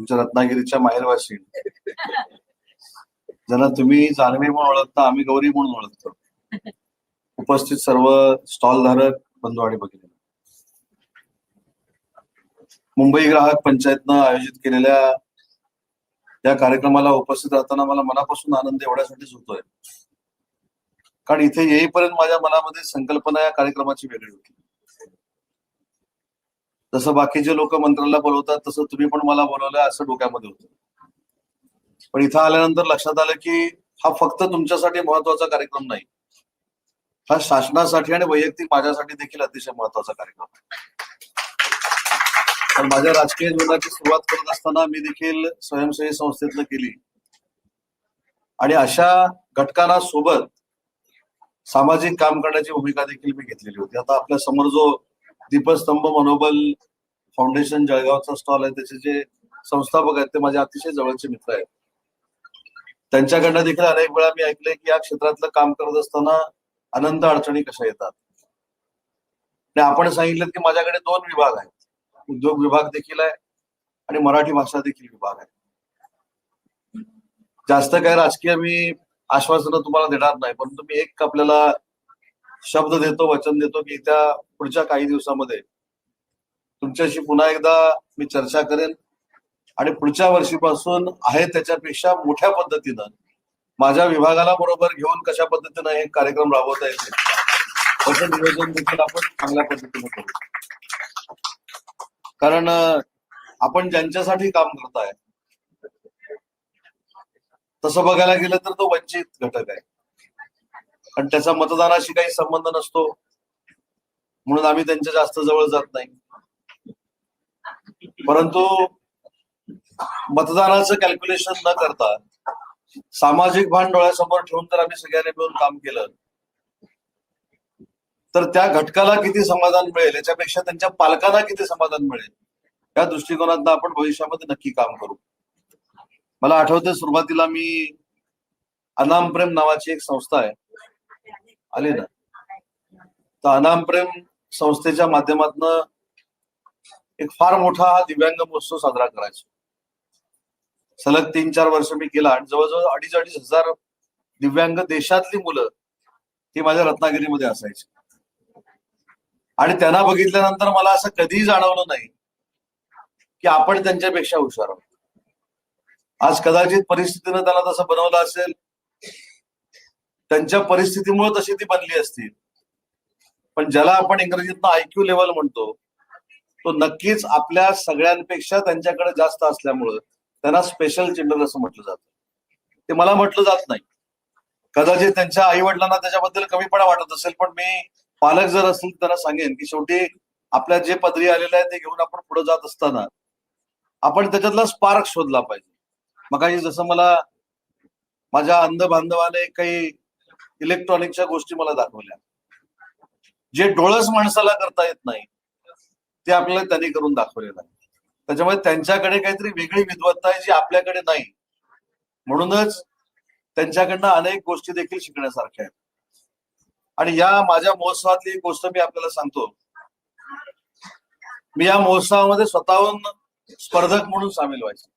तुमच्या रत्नागिरीच्या माहेरवासी ज्यांना तुम्ही जानवी म्हणून ओळखता आम्ही गौरी म्हणून ओळखतो. उपस्थित सर्व स्टॉल धारक बंधू आणि भगिनी. मुंबई ग्राहक पंचायतनं आयोजित केलेल्या या कार्यक्रमाला उपस्थित राहताना मला मनापासून आनंद एवढ्यासाठीच होतोय. कारण इथे येईपर्यंत माझ्या मनामध्ये संकल्पना या कार्यक्रमाची वेगळी होती. जसं बाकीचे लोक मंत्र्याला बोलवतात तसं तुम्ही पण मला बोलवलं असं डोक्यामध्ये होतं. पण इथं आल्यानंतर लक्षात आलं की हा फक्त तुमच्यासाठी महत्त्वाचा कार्यक्रम नाही. हा शासनासाठी आणि वैयक्तिक माझ्यासाठी देखील अतिशय महत्त्वाचा कार्यक्रम आहे. पण माझ्या राजकीय जीवनाची सुरुवात करत असताना मी देखील स्वयंसेवी संस्थेतनं केली. आणि अशा घटकांना सोबत सामाजिक काम करण्याची भूमिका देखील मी घेतलेली होती. आता आपल्यासमोर जो दीपस्तंभ मनोबल फाउंडेशन जळगावचा स्टॉल आहे. त्याचे जे संस्थापक आहेत ते माझे अतिशय जवळचे मित्र आहेत. त्यांच्याकडनं देखील अनेक वेळा मी ऐकले की या क्षेत्रातलं काम करत असताना अनंत अडचणी कशा येतात? आणि आपण सांगितलं की माझ्याकडे दोन विभाग आहेत. उद्योग विभाग देखील आहे आणि मराठी भाषा देखील विभाग आहे. जास्त काय राजकीय मी आश्वासनं तुम्हाला देणार नाही परंतु मी एक आपल्याला शब्द देतो वचन देतो की त्या पुढच्या काही दिवसामध्ये. तुमच्याशी पुन्हा एकदा मी चर्चा करेन. आणि पुढच्या वर्षीपासून आहे त्याच्यापेक्षा मोठ्या पद्धतीनं माझ्या विभागाला बरोबर घेऊन कशा पद्धतीनं हे कार्यक्रम राबवता येतील त्याचं नियोजन देखील आपण चांगल्या पद्धतीने करू. कारण आपण ज्यांच्यासाठी काम करताय तसं बघायला गेलं तर तो वंचित घटक आहे. पण त्याचा मतदानाशी काही संबंध नसतो. म्हणून आम्ही त्यांच्या जास्त जवळ जात नाही. परंतु मतदानाचं कॅल्क्युलेशन न करता सामाजिक भान डोळ्यासमोर ठेवून जर आम्ही सगळ्यांनी मिळून काम केलं तर त्या घटकाला किती समाधान मिळेल? याच्यापेक्षा त्यांच्या पालकांना किती समाधान मिळेल? या दृष्टिकोनातनं आपण भविष्यामध्ये नक्की काम करू. मला आठवते सुरुवातीला मी अनामप्रेम नावाची एक संस्था आहे. आले ना. तर अनामप्रेम संस्थेच्या माध्यमातून एक फार मोठा हा दिव्यांग महोत्सव साजरा करायचो. सलग तीन चार वर्ष मी केला आणि जवळजवळ अडीच अडीच हजार दिव्यांग देशातली मुलं ही माझ्या रत्नागिरीमध्ये असायची. आणि त्यांना बघितल्यानंतर मला असं कधीही जाणवलं नाही की आपण त्यांच्यापेक्षा हुशार आहोत. आज कदाचित परिस्थितीनं त्याला तसं बनवलं असेल त्यांच्या परिस्थितीमुळे तशी ती बनली असतील पण ज्याला आपण इंग्रजीतनं आयक्यू लेवल म्हणतो तो नक्कीच आपल्या सगळ्यांपेक्षा त्यांच्याकडे जास्त असल्यामुळं त्यांना स्पेशल चिल्ड्रन असं म्हटलं जातं. ते मला म्हटलं जात नाही. कदाचित त्यांच्या आई वडिलांना त्याच्याबद्दल कमीपणा वाटत असेल पण मी पालक जर असतील त्यांना सांगेन की शेवटी आपल्या जे पदरी आलेलं आहे ते घेऊन आपण पुढे जात असताना आपण त्याच्यातला स्पार्क शोधला पाहिजे. मग जसं मला माझ्या अंध बांधवाने काही इलेक्ट्रॉनिकच्या गोष्टी मला दाखवल्या. जे डोळस माणसाला करता येत नाही ते आपल्याला त्यांनी करून दाखवलेलं आहे. त्याच्यामुळे त्यांच्याकडे काहीतरी वेगळी विद्वत्ता आहे जी आपल्याकडे नाही. म्हणूनच त्यांच्याकडनं अनेक गोष्टी देखील शिकण्यासारख्या आहेत. आणि या माझ्या महोत्सवातली एक गोष्ट मी आपल्याला सांगतो. मी या महोत्सवामध्ये स्वतःहून स्पर्धक म्हणून सामील व्हायचे.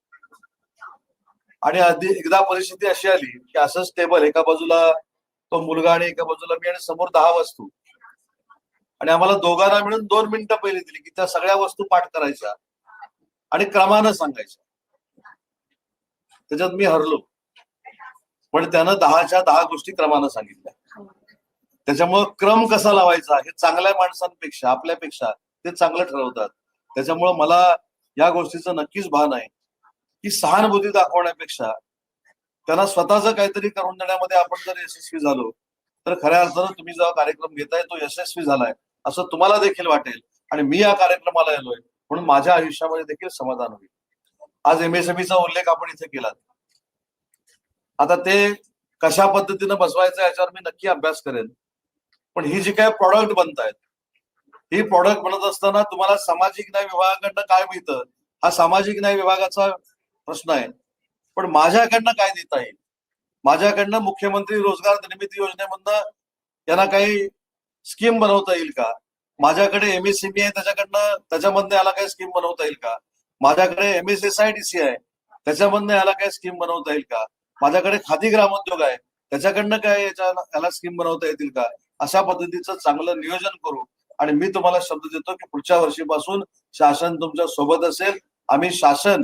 आणि आधी एकदा परिस्थिती अशी आली की असंच टेबल एका बाजूला तो मुलगा आणि एका बाजूला मी आणि समोर दहा वस्तू आणि आम्हाला दोघांना मिळून दोन मिनिटं पहिले दिली की त्या सगळ्या वस्तू पाठ करायच्या आणि क्रमानं सांगायच्या. त्याच्यात मी हरलो. पण त्यानं दहाच्या दहा गोष्टी क्रमानं सांगितल्या. त्याच्यामुळं क्रम कसा लावायचा हे चांगल्या माणसांपेक्षा आपल्यापेक्षा ते चांगलं ठरवतात. त्याच्यामुळं मला या गोष्टीचं नक्कीच भान आहे. की सहानुभूती दाखवण्यापेक्षा त्यांना स्वतःच काहीतरी करून देण्यामध्ये आपण जर यशस्वी झालो तर खऱ्या अर्थानं तुम्ही जेव्हा कार्यक्रम घेताय तो यशस्वी झालाय असं तुम्हाला देखील वाटेल. आणि मी या कार्यक्रमाला येलोय म्हणून माझ्या आयुष्यामध्ये देखील समाधान होईल. आज एमएसएमईचा उल्लेख आपण इथे केला आता ते कशा पद्धतीनं बसवायचं याच्यावर मी नक्की अभ्यास करेन. पण ही जी काय प्रॉडक्ट बनतायत ही प्रॉडक्ट बनत असताना तुम्हाला सामाजिक न्याय विभागाकडनं काय मिळतं? हा सामाजिक न्याय विभागाचा प्रश्न आहे. पण माझ्याकडनं काय देता येईल? माझ्याकडनं मुख्यमंत्री रोजगार निर्मिती योजनेमधनं यांना काही स्कीम बनवता येईल का? माझ्याकडे एमएससीबी आहे त्याच्याकडनं त्याच्यामधनं याला काही स्कीम बनवता येईल का? माझ्याकडे एम एस आय सी आहे त्याच्यामधनं याला काय स्कीम बनवता येईल का? माझ्याकडे खादी ग्रामोद्योग आहे त्याच्याकडनं काय याच्या याला स्कीम बनवता येतील का? अशा पद्धतीचं चांगलं नियोजन करू. आणि मी तुम्हाला शब्द देतो की पुढच्या वर्षीपासून शासन तुमच्यासोबत असेल. आम्ही शासन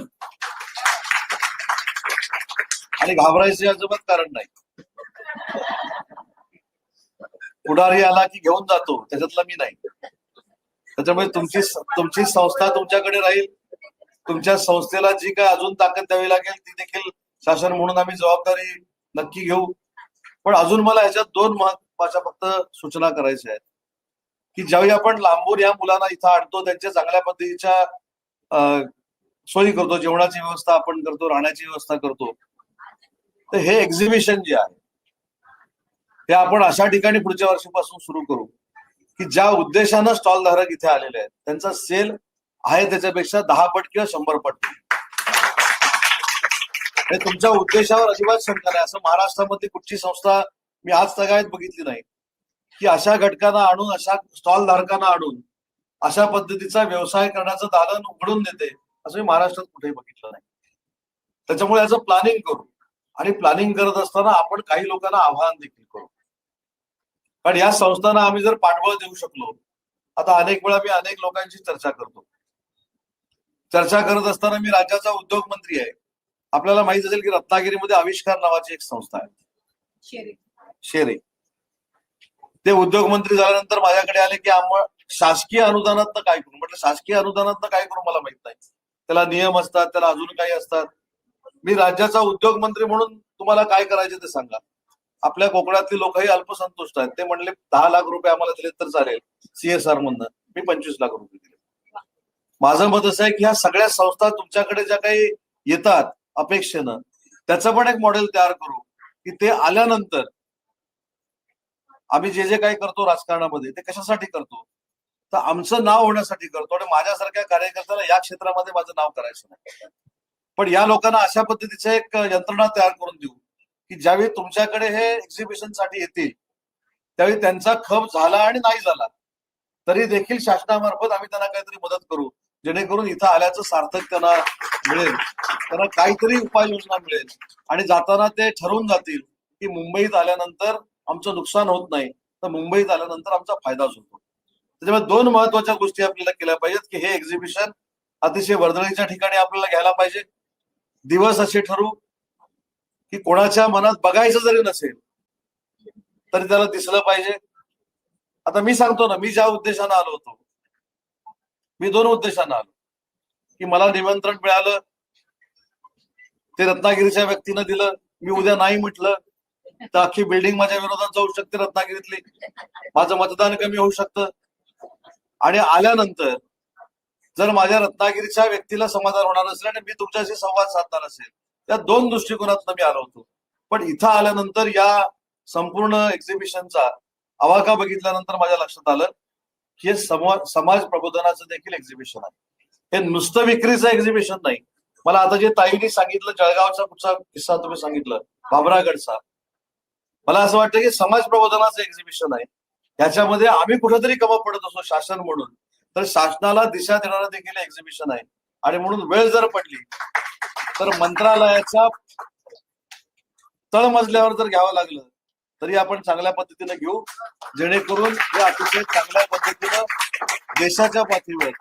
आणि घाबरायचे अजिबात कारण नाही. पुढारी आला की घेऊन जातो त्याच्यातला मी नाही. त्याच्यामुळे तुमची तुमची संस्था तुमच्याकडे राहील. तुमच्या संस्थेला जी काय अजून ताकद द्यावी लागेल ती देखील शासन म्हणून आम्ही जबाबदारी नक्की घेऊ. पण अजून मला ह्याच्यात दोन महत्त्वाच्या फक्त सूचना करायच्या आहेत. की ज्यावेळी आपण लांबून या मुलांना इथं आणतो त्यांच्या चांगल्या पद्धतीच्या सोयी करतो जेवणाची व्यवस्था आपण करतो राहण्याची व्यवस्था करतो तर हे एक्झिबिशन जे आहे ते आपण अशा ठिकाणी पुढच्या वर्षीपासून सुरू करू की ज्या उद्देशानं स्टॉल धारक इथे आलेले आहेत त्यांचा सेल आहे त्याच्यापेक्षा दहा पट किंवा शंभर पट. हे तुमच्या उद्देशावर अजिबात शंका नाही. असं महाराष्ट्रामध्ये कुठची संस्था मी आज सगळ्यात बघितली नाही की अशा घटकांना आणून अशा स्टॉल धारकांना आणून अशा पद्धतीचा व्यवसाय करण्याचं दालन उघडून देते असं मी महाराष्ट्रात कुठेही बघितलं नाही. त्याच्यामुळे याचं प्लॅनिंग करू. आणि प्लॅनिंग करत असताना आपण काही लोकांना आव्हान देखील करू. कारण या संस्थांना आम्ही जर पाठबळ देऊ शकलो आता अनेक वेळा मी अनेक लोकांशी चर्चा करतो. चर्चा करत असताना मी राज्याचा उद्योग मंत्री आहे. आपल्याला माहीत असेल की रत्नागिरीमध्ये आविष्कार नावाची एक संस्था आहे. शेरी. शेरे. ते उद्योग मंत्री झाल्यानंतर माझ्याकडे आले की आम्हाला शासकीय अनुदानात काय करू? म्हटलं शासकीय अनुदानात काय करू मला माहीत नाही. त्याला नियम असतात त्याला अजून काही असतात. मी राज्याचा उद्योग मंत्री म्हणून तुम्हाला काय करायचे ते सांगा. आपल्या कोकणातली लोकही अल्पसंतुष्ट आहेत. ते म्हणले दहा लाख रुपये आम्हाला दिले तर चालेल. सीएसआर मधनं. मी पंचवीस लाख रुपये दिले माझं मत असं आहे की ह्या सगळ्या संस्था तुमच्याकडे ज्या काही येतात अपेक्षेनं त्याचं पण एक मॉडेल तयार करू. की ते आल्यानंतर आम्ही जे जे काही करतो राजकारणामध्ये ते कशासाठी करतो? तर आमचं नाव होण्यासाठी करतो. आणि माझ्यासारख्या कार्यकर्त्याला या क्षेत्रामध्ये माझं नाव करायचं नाही. पण या लोकांना अशा पद्धतीचं एक यंत्रणा तयार करून देऊ की ज्यावेळी तुमच्याकडे हे एक्झिबिशनसाठी येतील त्यावेळी त्यांचा खप झाला आणि नाही झाला तरी देखील शासनामार्फत आम्ही त्यांना काहीतरी मदत करू जेणेकरून इथं आल्याचं सार्थक त्यांना मिळेल त्यांना काहीतरी उपाययोजना मिळेल आणि जाताना ते ठरवून जातील की मुंबईत आल्यानंतर आमचं नुकसान होत नाही तर मुंबईत आल्यानंतर आमचा फायदाच होतो. त्याच्यामुळे दोन महत्त्वाच्या गोष्टी आपल्याला केल्या पाहिजेत की हे एक्झिबिशन अतिशय वर्दळीच्या ठिकाणी आपल्याला घ्यायला पाहिजे दिवस असे ठरू की कोणाच्या मनात बघायचं जरी नसेल तरी त्याला दिसलं पाहिजे. आता मी सांगतो ना मी ज्या उद्देशानं आलो होतो मी दोन उद्देशानं आलो. की मला निमंत्रण मिळालं ते रत्नागिरीच्या व्यक्तीनं दिलं मी उद्या नाही म्हटलं तर अख्खी बिल्डिंग माझ्या विरोधात जाऊ शकते रत्नागिरीतली. माझं मतदान कमी होऊ शकतं. आणि आल्यानंतर जर माझ्या रत्नागिरीच्या व्यक्तीला समाधान होणार असेल आणि मी तुमच्याशी संवाद साधणार असेल त्या दोन दृष्टिकोनातून मी आलो होतो. पण इथं आल्यानंतर या संपूर्ण एक्झिबिशनचा आवाका बघितल्यानंतर माझ्या लक्षात आलं की हे समाज प्रबोधनाचं देखील एक्झिबिशन आहे. हे नुसतं विक्रीचं एक्झिबिशन नाही. मला आता जे ताईने सांगितलं जळगावचा कुठचा किस्सा तुम्ही सांगितलं भाबरागडचा मला असं वाटतं की समाज प्रबोधनाचं एक्झिबिशन आहे. याच्यामध्ये आम्ही कुठेतरी कमा पडत असो शासन म्हणून. तर शासनाला दिशा देणारं देखील एक्झिबिशन आहे. आणि म्हणून वेळ जर पडली तर मंत्रालयाच्या तळमजल्यावर जर घ्यावं लागलं तरी आपण चांगल्या पद्धतीने घेऊ. जेणेकरून हे अतिशय चांगल्या पद्धतीनं देशाच्या पातळीवर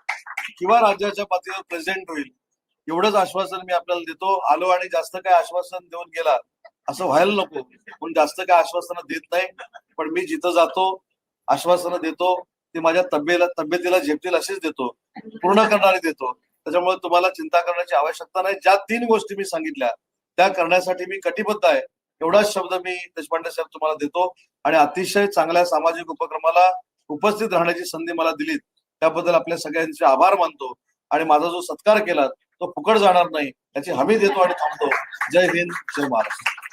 किंवा राज्याच्या पातळीवर प्रेझेंट होईल. एवढंच आश्वासन मी आपल्याला देतो. आलो आणि जास्त काय आश्वासन देऊन गेला असं व्हायला नको. पण जास्त काय आश्वासनं देत नाही. पण मी जिथं जातो आश्वासनं देतो. ते माझ्या तब्येला तब्येतीला झेपतील असेच देतो. पूर्ण करणारी देतो. त्याच्यामुळे तुम्हाला चिंता करण्याची आवश्यकता नाही. ज्या तीन गोष्टी मी सांगितल्या त्या करण्यासाठी मी कटिबद्ध आहे. एवढाच शब्द मी देशपांडे साहेब तुम्हाला देतो. आणि अतिशय चांगल्या सामाजिक उपक्रमाला उपस्थित राहण्याची संधी मला दिलीत. त्याबद्दल आपल्या सगळ्यांचे आभार मानतो. आणि माझा जो सत्कार केला तो फुकट जाणार नाही. याची हमी देतो आणि थांबतो. जय हिंद जय महाराष्ट्र.